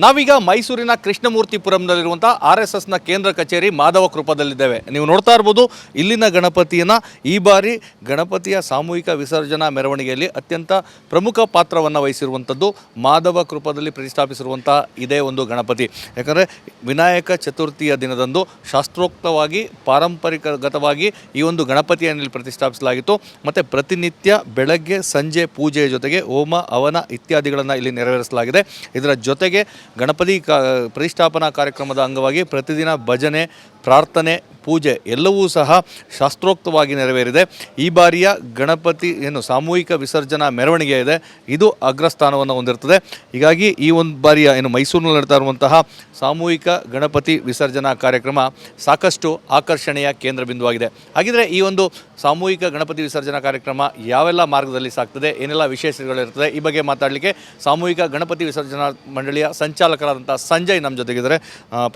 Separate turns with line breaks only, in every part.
ನಾವೀಗ ಮೈಸೂರಿನ ಕೃಷ್ಣಮೂರ್ತಿಪುರಂನಲ್ಲಿರುವಂಥ R S ಎಸ್ನ ಕೇಂದ್ರ ಕಚೇರಿ ಮಾಧವ ಕೃಪದಲ್ಲಿದ್ದೇವೆ. ನೀವು ನೋಡ್ತಾ ಇರ್ಬೋದು, ಇಲ್ಲಿನ ಗಣಪತಿಯನ್ನು ಈ ಬಾರಿ ಗಣಪತಿಯ ಸಾಮೂಹಿಕ ವಿಸರ್ಜನಾ ಮೆರವಣಿಗೆಯಲ್ಲಿ ಅತ್ಯಂತ ಪ್ರಮುಖ ಪಾತ್ರವನ್ನು ವಹಿಸಿರುವಂಥದ್ದು ಮಾಧವ ಕೃಪದಲ್ಲಿ ಪ್ರತಿಷ್ಠಾಪಿಸಿರುವಂಥ ಇದೇ ಒಂದು ಗಣಪತಿ. ಯಾಕಂದರೆ ವಿನಾಯಕ ಚತುರ್ಥಿಯ ದಿನದಂದು ಶಾಸ್ತ್ರೋಕ್ತವಾಗಿ, ಪಾರಂಪರಿಕಗತವಾಗಿ ಈ ಒಂದು ಗಣಪತಿಯನ್ನು ಇಲ್ಲಿ ಪ್ರತಿಷ್ಠಾಪಿಸಲಾಗಿತ್ತು. ಮತ್ತು ಪ್ರತಿನಿತ್ಯ ಬೆಳಗ್ಗೆ ಸಂಜೆ ಪೂಜೆಯ ಜೊತೆಗೆ ಹೋಮ, ಹವನ ಇತ್ಯಾದಿಗಳನ್ನು ಇಲ್ಲಿ ನೆರವೇರಿಸಲಾಗಿದೆ. ಇದರ ಜೊತೆಗೆ ಗಣಪತಿ ಕ ಪ್ರತಿಷ್ಠಾಪನಾ ಕಾರ್ಯಕ್ರಮದ ಅಂಗವಾಗಿ ಪ್ರತಿದಿನ ಭಜನೆ ಪ್ರಾರ್ಥನೆ, ಪೂಜೆ ಎಲ್ಲವೂ ಸಹ ಶಾಸ್ತ್ರೋಕ್ತವಾಗಿ ನೆರವೇರಿದೆ. ಈ ಬಾರಿಯ ಗಣಪತಿ, ಏನು ಸಾಮೂಹಿಕ ವಿಸರ್ಜನಾ ಮೆರವಣಿಗೆ ಇದೆ. ಇದು ಅಗ್ರಸ್ಥಾನವನ್ನು ಹೊಂದಿರ್ತದೆ ಹೀಗಾಗಿ ಈ ಒಂದು ಬಾರಿಯ ಏನು ಮೈಸೂರಿನಲ್ಲಿ ನಡೀತಾ ಇರುವಂತಹ ಸಾಮೂಹಿಕ ಗಣಪತಿ ವಿಸರ್ಜನಾ ಕಾರ್ಯಕ್ರಮ ಸಾಕಷ್ಟು ಆಕರ್ಷಣೆಯ ಕೇಂದ್ರ ಬಿಂದುವಾಗಿದೆ ಹಾಗಿದ್ರೆ ಈ ಒಂದು ಸಾಮೂಹಿಕ ಗಣಪತಿ ವಿಸರ್ಜನಾ ಕಾರ್ಯಕ್ರಮ ಯಾವೆಲ್ಲ ಮಾರ್ಗದಲ್ಲಿ ಸಾಗ್ತದೆ, ಏನೆಲ್ಲ ವಿಶೇಷಗಳಿರ್ತದೆ ಈ ಬಗ್ಗೆ ಮಾತಾಡಲಿಕ್ಕೆ ಸಾಮೂಹಿಕ ಗಣಪತಿ ವಿಸರ್ಜನಾ ಮಂಡಳಿಯ ಸಂಚಾಲಕರಾದಂಥ ಸಂಜಯ್ ನಮ್ಮ ಜೊತೆಗಿದ್ದಾರೆ.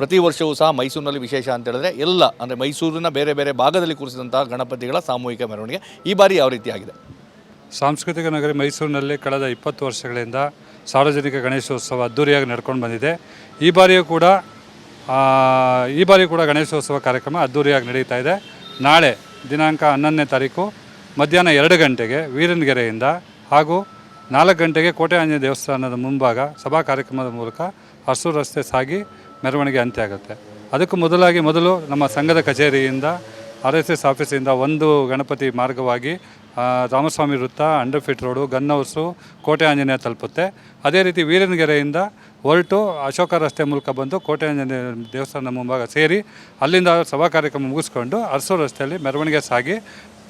ಪ್ರತಿ ವರ್ಷವೂ ಸಹ ಮೈಸೂರಿನಲ್ಲಿ ವಿಶೇಷ ಅಂತ ಹೇಳಿದ್ರೆ ಎಲ್ಲ, ಅಂದರೆ ಮೈಸೂರಿನ ಬೇರೆ ಬೇರೆ ಭಾಗದಲ್ಲಿ ಕೂರಿಸಿದಂತಹ ಗಣಪತಿಗಳ ಸಾಮೂಹಿಕ ಮೆರವಣಿಗೆ ಈ ಬಾರಿ ಯಾವ ರೀತಿಯಾಗಿದೆ?
ಸಾಂಸ್ಕೃತಿಕ ನಗರಿ ಮೈಸೂರಿನಲ್ಲಿ ಕಳೆದ ಇಪ್ಪತ್ತು ವರ್ಷಗಳಿಂದ ಸಾರ್ವಜನಿಕ ಗಣೇಶೋತ್ಸವ ಅದ್ದೂರಿಯಾಗಿ ನಡ್ಕೊಂಡು ಬಂದಿದೆ. ಈ ಬಾರಿಯೂ ಕೂಡ ಈ ಬಾರಿ ಕೂಡ ಗಣೇಶೋತ್ಸವ ಕಾರ್ಯಕ್ರಮ ಅದ್ದೂರಿಯಾಗಿ ನಡೀತಾ ಇದೆ. ನಾಳೆ, ದಿನಾಂಕ ಹನ್ನೊಂದನೇ ತಾರೀಕು, ಮಧ್ಯಾಹ್ನ ಎರಡು ಗಂಟೆಗೆ ವೀರನಗೆರೆಯಿಂದ ಹಾಗೂ ನಾಲ್ಕು ಗಂಟೆಗೆ ಕೋಟೆ ಆಂಜನೇಯ ದೇವಸ್ಥಾನದ ಮುಂಭಾಗ ಸಭಾ ಕಾರ್ಯಕ್ರಮದ ಮೂಲಕ ಹಸು ರಸ್ತೆ ಸಾಗಿ ಮೆರವಣಿಗೆ ಅಂತ್ಯ ಆಗುತ್ತೆ. ಅದಕ್ಕೂ ಮೊದಲಾಗಿ ಮೊದಲು ನಮ್ಮ ಸಂಘದ ಕಚೇರಿಯಿಂದ ಆರ್ ಎಸ್ ಎಸ್ ಆಫೀಸಿಂದ ಒಂದು ಗಣಪತಿ ಮಾರ್ಗವಾಗಿ ರಾಮಸ್ವಾಮಿ ವೃತ್ತ ಅಂಡರ್ ಫಿಟ್ ರೋಡು, ಗನ್ ಹೌಸು, ಕೋಟೆ ಆಂಜನೇಯ ತಲುಪುತ್ತೆ. ಅದೇ ರೀತಿ ವೀರನಗೆರೆಯಿಂದ ಹೊರಟು ಅಶೋಕ ರಸ್ತೆ ಮೂಲಕ ಬಂದು ಕೋಟೆ ಆಂಜನೇಯ ದೇವಸ್ಥಾನದ ಮುಂಭಾಗ ಸೇರಿ ಅಲ್ಲಿಂದ ಸಭಾ ಕಾರ್ಯಕ್ರಮ ಮುಗಿಸ್ಕೊಂಡು ಅರಸು ರಸ್ತೆಯಲ್ಲಿ ಮೆರವಣಿಗೆ ಸಾಗಿ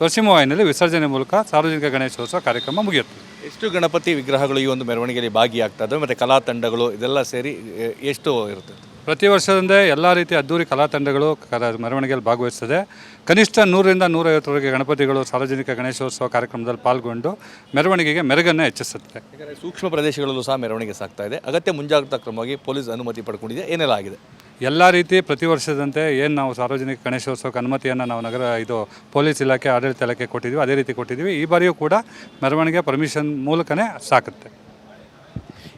ಪಶ್ಚಿಮ ವಿಸರ್ಜನೆ ಮೂಲಕ ಸಾರ್ವಜನಿಕ ಗಣೇಶೋತ್ಸವ ಕಾರ್ಯಕ್ರಮ ಮುಗಿಯುತ್ತೆ.
ಎಷ್ಟು ಗಣಪತಿ ವಿಗ್ರಹಗಳು ಈ ಒಂದು ಮೆರವಣಿಗೆಯಲ್ಲಿ ಭಾಗಿಯಾಗ್ತದೆ ಮತ್ತು ಕಲಾ ತಂಡಗಳು ಇದೆಲ್ಲ ಸೇರಿ ಎಷ್ಟು ಇರುತ್ತೆ?
ಪ್ರತಿ ವರ್ಷದಂದೇ ಎಲ್ಲ ರೀತಿಯ ಅದ್ದೂರಿ ಕಲಾ ತಂಡಗಳು ಮೆರವಣಿಗೆಯಲ್ಲಿ ಭಾಗವಹಿಸ್ತದೆ. ಕನಿಷ್ಠ ನೂರರಿಂದ ನೂರೈವತ್ತರವರೆಗೆ ಗಣಪತಿಗಳು ಸಾರ್ವಜನಿಕ ಗಣೇಶೋತ್ಸವ ಕಾರ್ಯಕ್ರಮದಲ್ಲಿ ಪಾಲ್ಗೊಂಡು ಮೆರವಣಿಗೆಗೆ ಮೆರುಗನ್ನು ಹೆಚ್ಚಿಸುತ್ತೆ.
ಸೂಕ್ಷ್ಮ ಪ್ರದೇಶಗಳಲ್ಲೂ ಸಹ ಮೆರವಣಿಗೆ ಸಾಗ್ತಾ ಇದೆ. ಅಗತ್ಯ ಮುಂಜಾಗ್ರತಾ ಕ್ರಮವಾಗಿ ಪೊಲೀಸ್ ಅನುಮತಿ ಪಡ್ಕೊಂಡಿದೆ. ಏನೆಲ್ಲ ಆಗಿದೆ?
ಎಲ್ಲ ರೀತಿ ಪ್ರತಿ ವರ್ಷದಂತೆ ಏನು ನಾವು ಸಾರ್ವಜನಿಕ ಗಣೇಶೋತ್ಸವಕ್ಕೆ ಅನುಮತಿಯನ್ನು ನಾವು ನಗರ ಇದು ಪೊಲೀಸ್ ಇಲಾಖೆ ಆಡಳಿತ ಇಲಾಖೆ ಕೊಟ್ಟಿದ್ದೀವಿ ಅದೇ ರೀತಿ ಕೊಟ್ಟಿದ್ದೀವಿ ಈ ಬಾರಿಯೂ ಕೂಡ ಮೆರವಣಿಗೆ ಪರ್ಮಿಷನ್ ಮೂಲಕನೇ ಸಾಕುತ್ತೆ.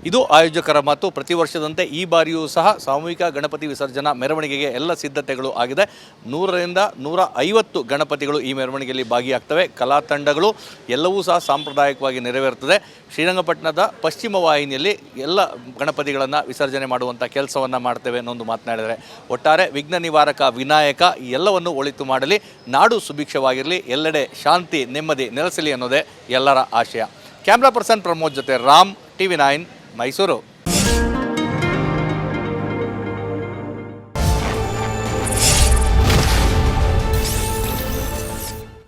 ಇದು ಆಯೋಜಕರ ಮಾತು. ಪ್ರತಿ ವರ್ಷದಂತೆ ಈ ಬಾರಿಯೂ ಸಹ ಸಾಮೂಹಿಕ ಗಣಪತಿ ವಿಸರ್ಜನಾ ಮೆರವಣಿಗೆಗೆ ಎಲ್ಲ ಸಿದ್ಧತೆಗಳು ಆಗಿದೆ. ನೂರರಿಂದ ನೂರ ಐವತ್ತು ಗಣಪತಿಗಳು ಈ ಮೆರವಣಿಗೆಯಲ್ಲಿ ಭಾಗಿಯಾಗ್ತವೆ. ಕಲಾ ತಂಡಗಳು ಎಲ್ಲವೂ ಸಹ ಸಾಂಪ್ರದಾಯಿಕವಾಗಿ ನೆರವೇರುತ್ತದೆ ಶ್ರೀರಂಗಪಟ್ಟಣದ ಪಶ್ಚಿಮ ವಾಹಿನಿಯಲ್ಲಿ ಎಲ್ಲ ಗಣಪತಿಗಳನ್ನು ವಿಸರ್ಜನೆ ಮಾಡುವಂಥ ಕೆಲಸವನ್ನು ಮಾಡ್ತೇವೆ ಅನ್ನೊಂದು ಮಾತನಾಡಿದರೆ ಒಟ್ಟಾರೆ ವಿಘ್ನ ನಿವಾರಕ ವಿನಾಯಕ ಎಲ್ಲವನ್ನು ಒಳಿತು ಮಾಡಲಿ, ನಾಡು ಸುಭಿಕ್ಷವಾಗಿರಲಿ, ಎಲ್ಲೆಡೆ ಶಾಂತಿ ನೆಮ್ಮದಿ ನೆಲೆಸಲಿ ಅನ್ನೋದೇ ಎಲ್ಲರ ಆಶಯ. ಕ್ಯಾಮ್ರಾ ಪರ್ಸನ್ ಪ್ರಮೋದ್ ಜೊತೆ ರಾಮ್, ಟಿವಿ ನೈನ್. మైసూరు.